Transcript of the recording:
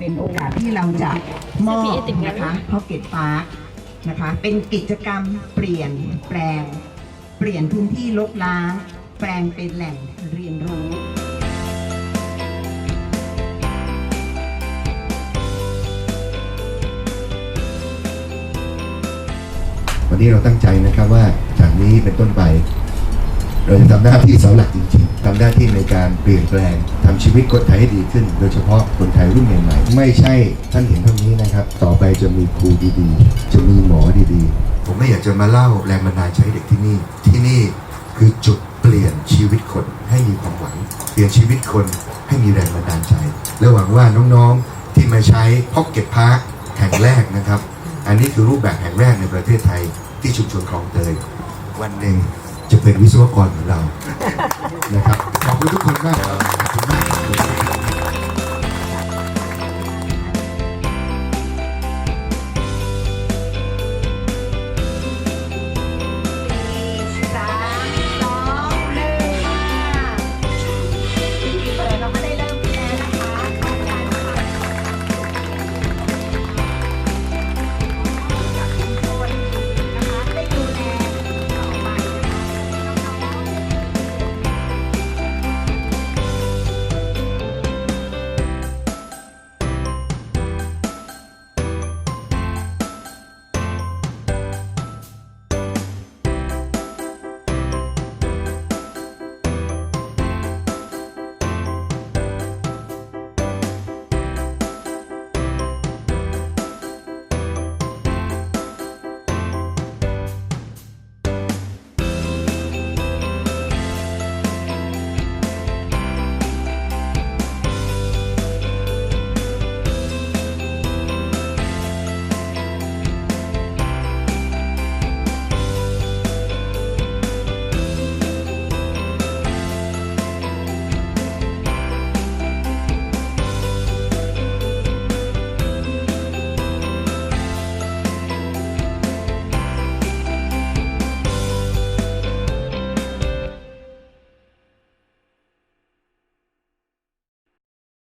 เป็นโอกาสที่เราจะมอบนะคะพ็อกเก็ตพาร์คนะคะ เป็นกิจกรรมเปลี่ยนแปลง เปลี่ยนพื้นที่ลกล้าง แปลงเป็นแหล่งเรียนรู้วันนี้เราตั้งใจนะครับว่าจากนี้เป็นต้นไป เราจะทำหน้าที่เสาหลักจริงๆทำหน้าที่ในการเปลี่ยนแปลงทำชีวิตคนไทยให้ดีขึ้น โดยเฉพาะคนไทยรุ่นใหม่ๆไม่ใช่ท่านเห็นเท่านี้นะครับ ต่อไปจะมีครูดีๆ จะมีหมอดีๆ ผมไม่อยากจะมาเล่าแรงบันดาลใจเด็กที่นี่ ที่นี่คือจุดเปลี่ยนชีวิตคนให้มีความหวัง เปลี่ยนชีวิตคนให้มีแรงบันดาลใจ และหวังว่าน้องๆที่มาใช้พ็อกเก็ตพาร์คแห่งแรกนะครับ อันนี้คือรูปแบบแห่งแรกในประเทศไทยที่ชุมชนคลองเตยวันหนึ่ง จะเป็นวิศวกรของเรานะครับขอบคุณทุก